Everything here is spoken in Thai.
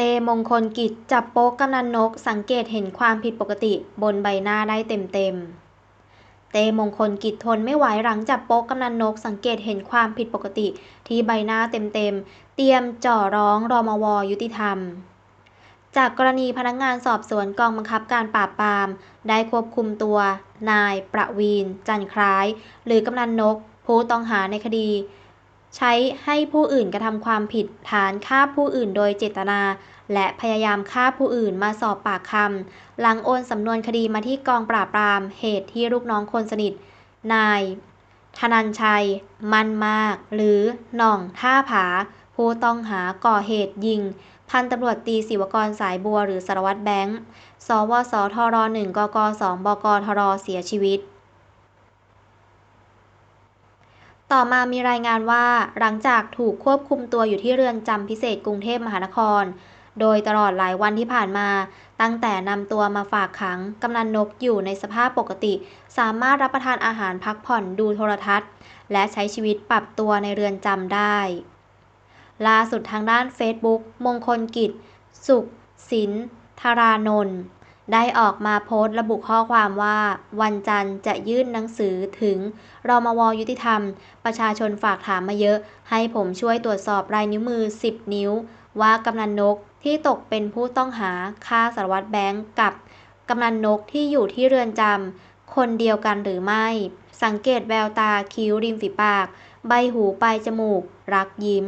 เตมงคลกิจจับโป๊กกำนันนก สังเกตเห็นความผิดปกติบนใบหน้าได้เต็มๆ เตมงคลกิจทนไม่ไหวหลังจับโป๊กกำนันนก สังเกตเห็นความผิดปกติที่ใบหน้าเต็มๆ เตรียมจ่อร้องรอมวยุติธรรม จากกรณีพนักงานสอบสวนกองบังคับการปราบปราม ได้ควบคุมตัว นายประวีนจันคล้าย หรือกำนันนก ผู้ต้องหาในคดี ใช้ให้ผู้อื่นกระทำความผิดฐานฆ่าผู้อื่นโดยเจตนา และพยายามฆ่าผู้อื่นมาสอบปากคำหลังโอนสำนวนคดีมาที่กองปราบปราม เหตุที่ลูกน้องคนสนิท นาย ธนันชัย มันมาก หรือหน่องท่าผา ผู้ต้องหาก่อเหตุยิง พันตำรวจตีศิวกรสายบัวหรือสารวัตรแบงค์ สวสทร1กก2บกทรเสียชีวิต ต่อมามีรายงานว่า หลังจากถูกควบคุมตัวอยู่ที่เรือนจำพิเศษกรุงเทพมหานคร โดยตลอดหลายวันที่ผ่านมา ตั้งแต่นำตัวมาฝากขัง กำนันนกอยู่ในสภาพปกติ สามารถรับประทานอาหารพักผ่อนดูโทรทัศน์ และใช้ชีวิตปรับตัวในเรือนจำได้ ล่าสุดทางด้านเฟซบุ๊กมงคลกิจ สุขศินธารานนท์ ได้ออกมาโพสต์ระบุข้อความว่า วันจันทร์จะยื่นหนังสือถึงรมวยุติธรรม ประชาชนฝากถามมาเยอะ ให้ผมช่วยตรวจสอบลายนิ้วมือ 10 นิ้ว ว่ากำนันนกที่ตกเป็นผู้ต้องหาฆ่าสารวัตรแบงค์กับกำนันนกที่อยู่ที่เรือนจำคนเดียวกันหรือไม่ สังเกตแววตาคิ้วริมฝีปาก ใบหูปลายจมูก รักยิ้ม